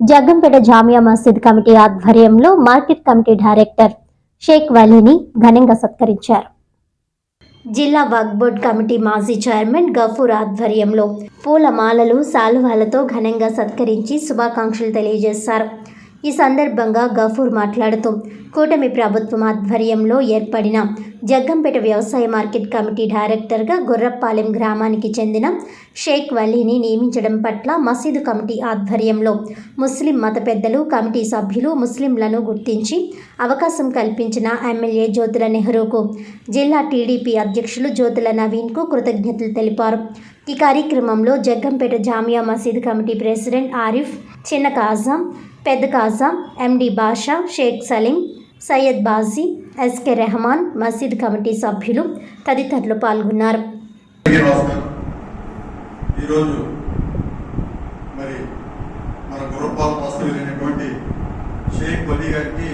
Jaggampeta Jamia Masjid committee ఆధ్వర్యంలో market committee director Sheikh వలీని ఘనంగా సత్కరించారు. జిల్లా వక్ బోర్డ్ కమిటీ మాజీ చైర్మన్ గఫూర్ ఆధ్వర్యంలో పూలమాలలు శాలువాలతో ఘనంగా సత్కరించి శుభాకాంక్షలు తెలియజేశారు. ఈ సందర్భంగా గఫూర్ మాట్లాడుతూ కూటమి ప్రభుత్వం ఆధ్వర్యంలో ఏర్పడిన జగ్గంపేట వ్యవసాయ మార్కెట్ కమిటీ డైరెక్టర్గా గుర్రపాలెం గ్రామానికి చెందిన షేక్ వలీని నియమించడం పట్ల మసీదు కమిటీ ఆధ్వర్యంలో ముస్లిం మత పెద్దలు కమిటీ సభ్యులు ముస్లింలను గుర్తించి అవకాశం కల్పించిన ఎమ్మెల్యే జ్యోతుల నెహ్రూకు జిల్లా టీడీపీ అధ్యక్షులు జ్యోతుల నవీన్కు కృతజ్ఞతలు తెలిపారు. ఈ కార్యక్రమంలో జగ్గంపేట జామియా మసీద్ కమిటీ ప్రెసిడెంట్ ఆరిఫ్ చిన్న కాజాం పెద్ద Kaja MD Basha Shaik Saleem Syed Baji SK Rehman Masjid committee సభ్యులు తదితరులు పాల్గొన్నారు. ఈరోజు మరి మన గుర్రపాల వాస్తవ్యులైనటువంటి షేక్ వలీ గారికి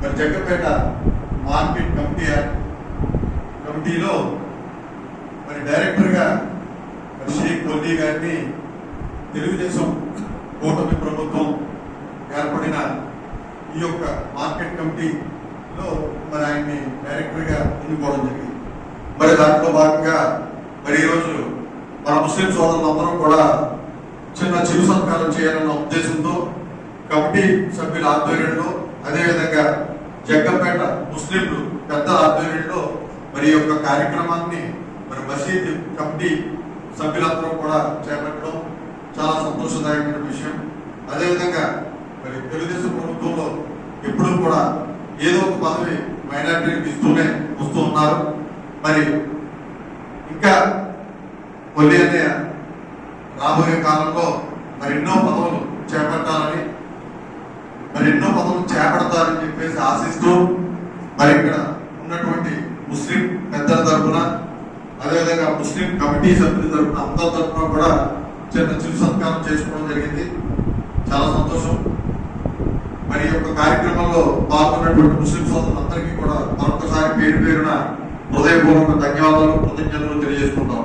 మరి జగ్గపేట మార్కెట్ కమిటీ కమిటీలో మరి డైరెక్టర్గా మరి షేక్ వలీ గారిని తెలుగుదేశం కూటమి ప్రభుత్వం ఏర్పడిన ఈ యొక్క మార్కెట్ కమిటీలో మరి ఆయన్ని డైరెక్టర్గా ఎన్నుకోవడం జరిగింది. మరి దాంట్లో భాగంగా మరి ఈరోజు మన ముస్లిం సోదరులందరం కూడా చిన్న చిరు సత్కారం చేయాలన్న ఉద్దేశంతో కమిటీ సభ్యుల ఆధ్వర్యంలో అదేవిధంగా జగ్గంపేట ముస్లింలు పెద్ద ఆధ్వర్యంలో మరి ఈ యొక్క కార్యక్రమాన్ని మరి మసీద్ కమిటీ సభ్యులందరూ కూడా చేపట్టడం చాలా సంతోషదాయకమైన విషయం. అదేవిధంగా మరి తెలుగుదేశం ప్రభుత్వంలో ఎప్పుడూ కూడా ఏదో ఒక పదవి మైనార్టీలకు ఇస్తూనే వస్తూ ఉన్నారు. మరి ఇంకా కొల్లి అనే రాబోయే కాలంలో మరి ఎన్నో పదవులు చేపట్టాలని మరి ఎన్నో పదవులు చేపడతారని చెప్పేసి ఆశిస్తూ మరి ఇక్కడ ఉన్నటువంటి ముస్లిం పెద్దల తరఫున అదేవిధంగా ముస్లిం కమిటీ సభ్యుల తరఫున అందరి తరఫున కూడా చిరు సత్కారం చేసుకోవడం జరిగింది. చాలా సంతోషం. మరి ఈ యొక్క కార్యక్రమంలో పాల్గొన్నటువంటి ముస్లిం సోదరులందరికీ కూడా మరొకసారి పేరు పేరున హృదయపూర్వక ధన్యవాదాలు కృతజ్ఞతలు తెలియజేసుకుంటాం.